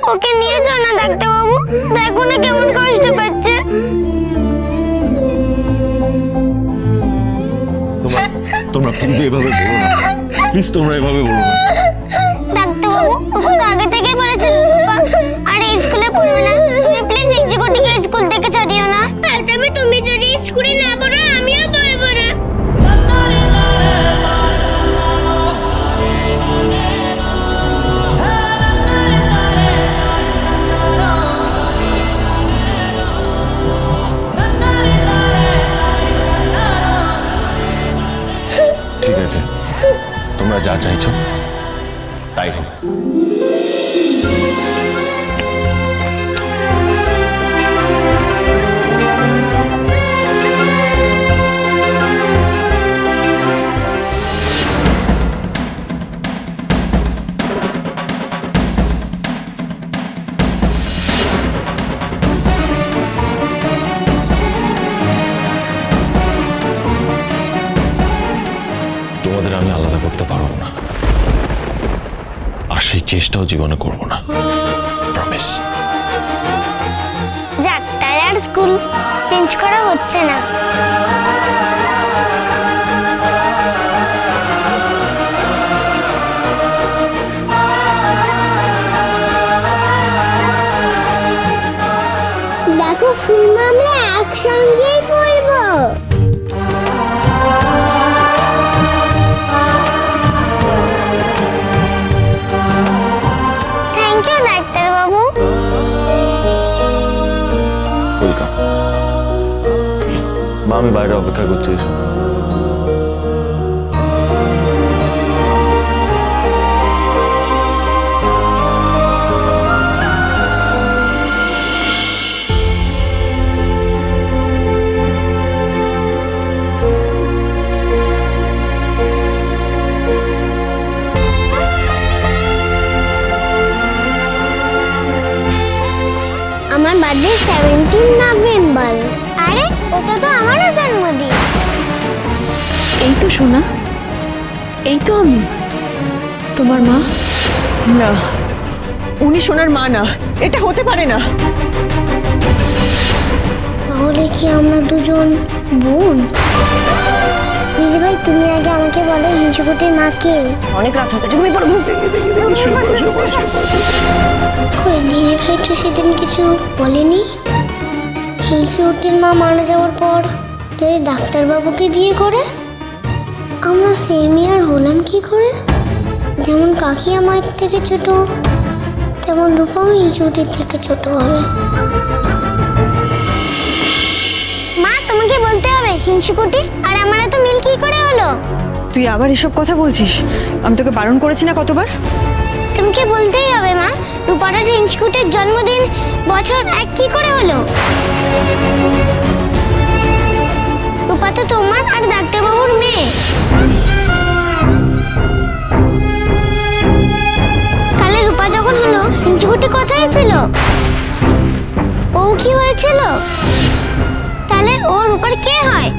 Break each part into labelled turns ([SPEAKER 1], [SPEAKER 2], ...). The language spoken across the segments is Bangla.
[SPEAKER 1] ওকে নিয়ে যাও না ডাক্তারবাবু। দেখো না কেমন কষ্ট পাচ্ছে।
[SPEAKER 2] তোমরা তোমরা প্লিজ এভাবে বলো না। প্লিজ তোমরা এভাবে বলো না। তোমরা যা চাইছো তাই হোক। চেষ্টাও জীবনে করব না। প্রমিস
[SPEAKER 1] যাক আর স্কুল চেঞ্জ করা হচ্ছে না।
[SPEAKER 2] করছি এসো।
[SPEAKER 1] আমার বার্থডে সেভেন্টিন নভেম্বর ওটা তো আমারও জন্মদিন।
[SPEAKER 3] এই তো সোনা এই তো আমি। তোমার মা? না উনি সোনার মা না এটা হতে পারে না।
[SPEAKER 1] তাহলে কি আমরা দুজন বোন? দিদি ভাই তুমি আগে আমাকে বলো হিংসুকুটির মা কে?
[SPEAKER 3] অনেক রাত হতে তুমি পড়ো
[SPEAKER 1] কই দিদি ভাই তো সেদিন কিছু বলেনি? হিংসুকুটির মা মারা যাওয়ার পর যদি ডাক্তারবাবুকে বিয়ে করে? আমরা সেমি আর হলাম কি করে? যেমন কাকি আমার থেকে ছোট তেমন রূপাও হিংসুকুটির থেকে ছোট হবে। মা তোমাকে বলতে হবে হিংসুকুটি আর আমার এত মিল কি করে হলো?
[SPEAKER 3] তুই আবার এসব কথা বলছিস? আমি তোকে বারণ করেছি না কতবার?
[SPEAKER 1] তোমাকে বলতেই হবে মা। রূপাটার হিংসুকুটির জন্মদিন বছর এক কি করে হলো? রূপা তো তোমার আর ডাক্তারবাবুর মেয়ে। তাহলে রূপা যখন হলো হিংসুকুটি কোথায় ছিল? ও কি হয়েছিল? তাহলে ও রূপার কে হয়?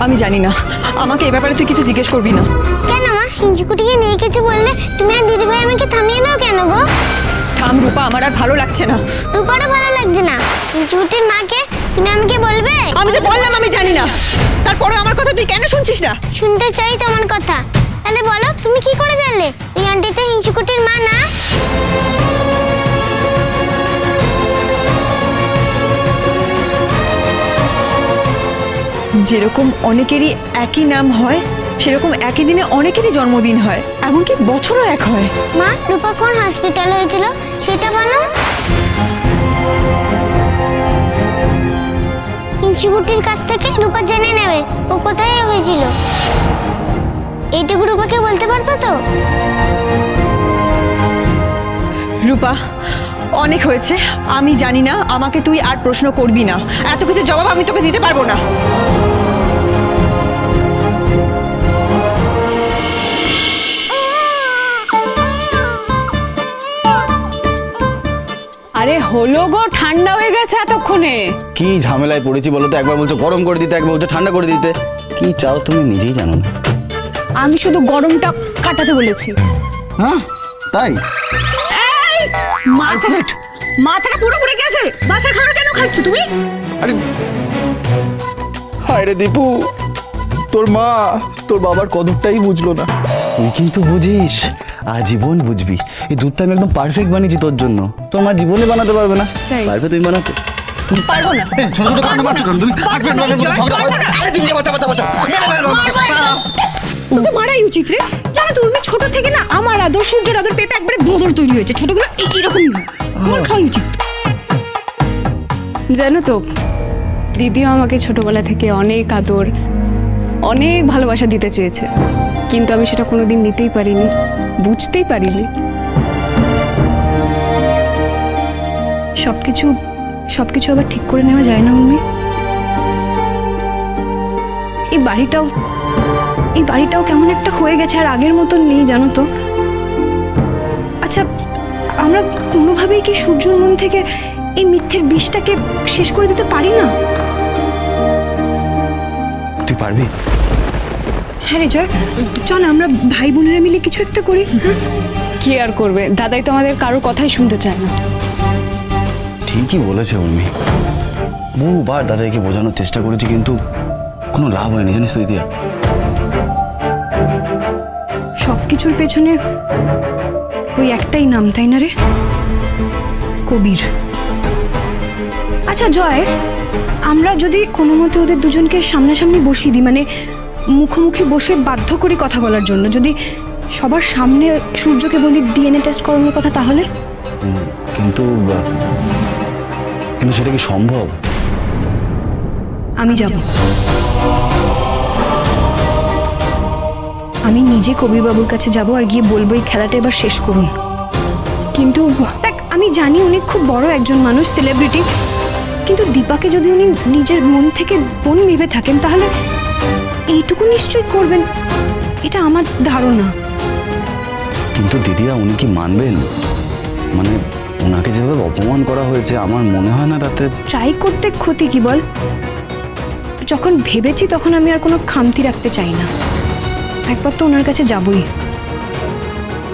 [SPEAKER 3] আমি জানি না। আমাকে এ ব্যাপারে তুই কিছু জিজ্ঞেস করবি না।
[SPEAKER 1] কেন? মা নিয়ে কিছু বললে তুমি আর দিদিভাই আমাকে থামিয়ে দাও কেন গো?
[SPEAKER 3] থাম রূপা আমার আর ভালো লাগছে না।
[SPEAKER 1] রূপারও ভালো লাগছে না। হিংসুকুটির মাকে তুমি আমাকে বলবে?
[SPEAKER 3] আমি তো বললাম আমি জানি না। তারপরে আমার কথা তুই কেন শুনছিস না?
[SPEAKER 1] শুনতে চাই তোমার কথা। তাহলে বলো তুমি কি করে জানলে? এই আন্টিতে হিংসুকুটির মা না?
[SPEAKER 3] যেরকম অনেকেরই একই নাম হয় সেরকম একই দিনে অনেকেরই জন্মদিন হয় এমনকি বছরও এক হয়।
[SPEAKER 1] মা রূপা কোন হসপিটাল হয়েছিল? সেটা বলো। হিংসুকুটির কাছ থেকে রূপা জেনে নেবে ও কোথায় হয়েছিল। এইটুকু রূপাকে বলতে পারব তো?
[SPEAKER 3] রূপা অনেক হয়েছে। আমি জানি না আমাকে তুই আর প্রশ্ন করবি না। এত কিছু জবাব আমি তোকে দিতে পারব না।
[SPEAKER 4] আরে হলো গো ঠান্ডা হয়ে গেছে এতক্ষণে।
[SPEAKER 5] কি ঝামেলায় পড়েছি বলো তো? একবার বলছো গরম করে দিতে একবার বলছো ঠান্ডা করে দিতে। কি চাও তুমি নিজেই জানো না।
[SPEAKER 4] আমি শুধু গরমটা কাটাতে বলেছি।
[SPEAKER 5] হ্যাঁ তাই?
[SPEAKER 4] এই মাথাটা পুরো গেছে। বাসার খাবার কেন খাচ্ছ তুমি?
[SPEAKER 5] আরে হায় রে দীপু তোর মা তোর বাবার কদরটাই বুঝলো না। তুই কিন্তু বুঝিস আজীবন বুঝবি। এই দুধটা আমি একদম পারফেক্ট বানিয়েছি তোর জন্য। তো আমার জীবনে বানাতে পারবে না?
[SPEAKER 4] তাই?
[SPEAKER 5] পারবে তুই বানাতে?
[SPEAKER 4] পারব না।
[SPEAKER 5] ছোট ছোট কান্না মারছো কেন তুমি হাসবেন্ড ওয়াইফের মধ্যে ঝগড়া করো। আরে দিদি
[SPEAKER 6] তোকে মারাই উচিত রে। জানো তো উর্মি ছোট থেকে না আমার আদর সূর্যের আদর পেপে একবারে বদর তৈরি হয়েছে। ছোটগুলো এই- এরকমই হয় আমার খাওয়া উচিত।
[SPEAKER 4] জানো তো দিদিও আমাকে ছোটবেলা থেকে অনেক আদর অনেক ভালোবাসা দিতে চেয়েছে। কিন্তু আমি সেটা কোনোদিন নিতেই পারিনি। বুঝতেই পারিনি।
[SPEAKER 6] সবকিছু সবকিছু আবার ঠিক করে নেওয়া যায় না উর্মি এই বাড়িটাও এই বাড়িটাও কেমন একটা হয়ে গেছে আর আগের মতন নেই, জানো তো। আচ্ছা আমরা কোনোভাবেই কি সূর্যর মন থেকে এই মিথ্যের বিষটাকে শেষ করে দিতে পারি না?
[SPEAKER 5] তুই পারবি?
[SPEAKER 6] হ্যাঁ রে জয় চল আমরা ভাই বোনেরা মিলে কিছু একটা করি হ্যাঁ?
[SPEAKER 4] কি আর করবে? দাদাই তো আমাদের কারোর কথাই শুনতে চায় না।
[SPEAKER 5] ঠিকই বলেছে উর্মি বহুবার দাদাকে বোঝানোর চেষ্টা করেছি কিন্তু কোনো লাভ হয়নি জানিস তো দিদিয়া
[SPEAKER 6] সব কিছুর পেছনে ওই একটাই নাম তাই না রে? কবির। আচ্ছা জয় আমরা যদি কোনো মতে ওদের দুজনকে সামনাসামনি বসিয়ে দিই মানে মুখোমুখি বসে বাধ্য করি কথা বলার জন্য। যদি সবার সামনে সূর্যকে বলি ডিএনএ টেস্ট করানোর কথা তাহলে?
[SPEAKER 5] কিন্তু কিন্তু সেটা কি সম্ভব?
[SPEAKER 6] আমি যাব। আমি নিজে কবিরবাবুর কাছে যাব আর গিয়ে বলব এই খেলাটা এবার শেষ করুন।
[SPEAKER 4] কিন্তু
[SPEAKER 6] দেখ আমি জানি উনি খুব বড় একজন মানুষ সেলিব্রিটি কিন্তু দীপাকে যদি উনি নিজের মন থেকে বোন ভেবে থাকেন তাহলে এইটুকু নিশ্চয়ই করবেন। এটা আমার ধারণা।
[SPEAKER 5] কিন্তু দিদিয়া উনি কি মানবেন? মানে ওনাকে যেভাবে অপমান করা হয়েছে আমার মনে হয় না তাতে
[SPEAKER 6] ট্রাই করতে ক্ষতি কি বল? যখন ভেবেছি তখন আমি আর কোনো খামতি রাখতে চাই না। একবার তো ওনার কাছে যাবই।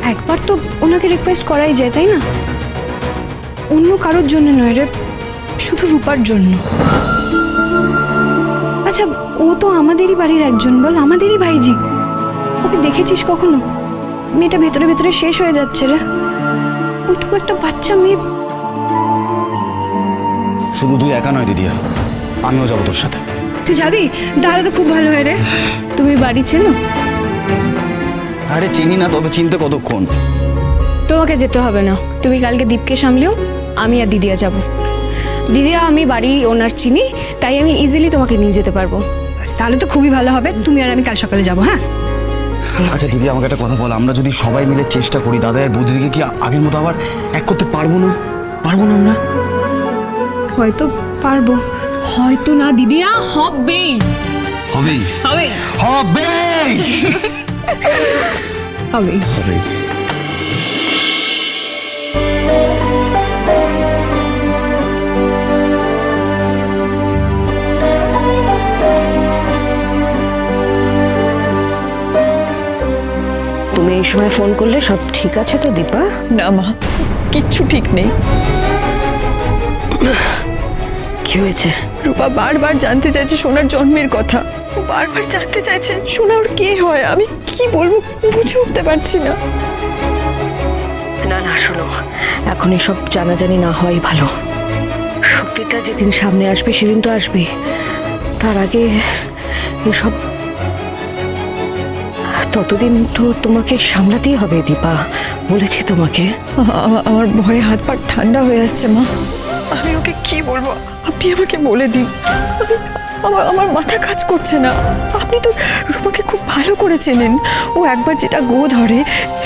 [SPEAKER 6] একবার তো ওনাকে রিকোয়েস্ট করাই যায় তাই না? অন্য কারোর জন্য নয় রে শুধু রূপার জন্য। আচ্ছা ও তো আমাদেরই বাড়ির একজন বল আমাদেরই ভাইজি। ওকে দেখেছিস কখনো? মেয়েটা ভেতরে ভেতরে শেষ হয়ে যাচ্ছে রে। ওইটুকু একটা বাচ্চা মেয়ে।
[SPEAKER 5] শুধু তুই একা নয় দিদিয়া আমিও যাব তোর সাথে।
[SPEAKER 6] তুই যাবি? তাহলে তো খুব ভালো হয় রে।
[SPEAKER 4] তুমি বাড়ি চেনো?
[SPEAKER 5] আরে চিনি না তবে চিনতে কতক্ষণ।
[SPEAKER 4] তোমাকে যেতে হবে না। তুমি কালকে দীপকে সামলেও আমি আর দিদিয়া যাব। দিদিয়া আমি বাড়ি ওনার চিনি তাই আমি ইজিলি তোমাকে নিয়ে যেতে পারব।
[SPEAKER 6] তাহলে তো খুবই ভালো হবে। তুমি আর আমি কাল সকালে যাব হ্যাঁ?
[SPEAKER 5] আচ্ছা দিদি আমাকে একটা কথা বল। আমরা যদি সবাই মিলে চেষ্টা করি দাদা আর বৌদিদিকে কি আগের মতো আবার এক করতে পারব না? পারব না আমরা?
[SPEAKER 6] হয়তো পারব।
[SPEAKER 4] হয়তো না দিদিয়া হবেই।
[SPEAKER 5] হবেই?
[SPEAKER 4] হবেই।
[SPEAKER 5] হবেই!
[SPEAKER 4] হবেই।
[SPEAKER 5] হবেই।
[SPEAKER 7] এই সময় ফোন করলে সব ঠিক আছে তো দীপা?
[SPEAKER 3] না মা কিচ্ছু ঠিক নেই।
[SPEAKER 7] কি হয়েছে?
[SPEAKER 3] রূপা বারবার জানতে চাইছে সোনার জন্মের কথা। বারবার জানতে চাইছে সোনা ওর কে হয় আমি কি বলব বুঝে উঠতে পারছি না।
[SPEAKER 7] না না শোনো এখন এসব জানাজানি না হওয়াই ভালো। সত্যিটা যেদিন সামনে আসবে সেদিন তো আসবে তার আগে এসব ততদিন তো তোমাকে সামলাতেই হবে দীপা বলেছি তোমাকে।
[SPEAKER 3] আমার ভয়ে হাত পা ঠান্ডা হয়ে আসছে মা। আমি ওকে কি বলব? আপনি আমাকে বলে দিন। আমি আমার আমার মাথা কাজ করছে না। আপনি তো রূপাকে খুব ভালো করে চেনেন। ও একবার যেটা গো ধরে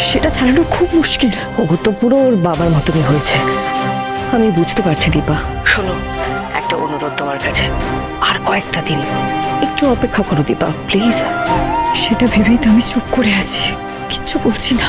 [SPEAKER 3] সেটা ছাড়ানো খুব মুশকিল।
[SPEAKER 7] ও তো পুরো ওর বাবার মতনই হয়েছে। আমি বুঝতে পারছি দীপা। শোনো একটা অনুরোধ তোমার কাছে। আর কয়েকটা দিন। একটু অপেক্ষা করো দীপা প্লিজ।
[SPEAKER 3] সেটা ভেবেই তো আমি চুপ করে আছি। কিচ্ছু বলছি না।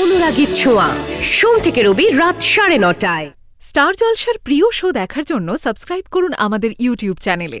[SPEAKER 8] অনুরাগীর ছোঁয়া। সোম থেকে রবি রাত সাড়ে নটায়। স্টার জলসার প্রিয় শো দেখার জন্য সাবস্ক্রাইব করুন আমাদের ইউটিউব চ্যানেলে।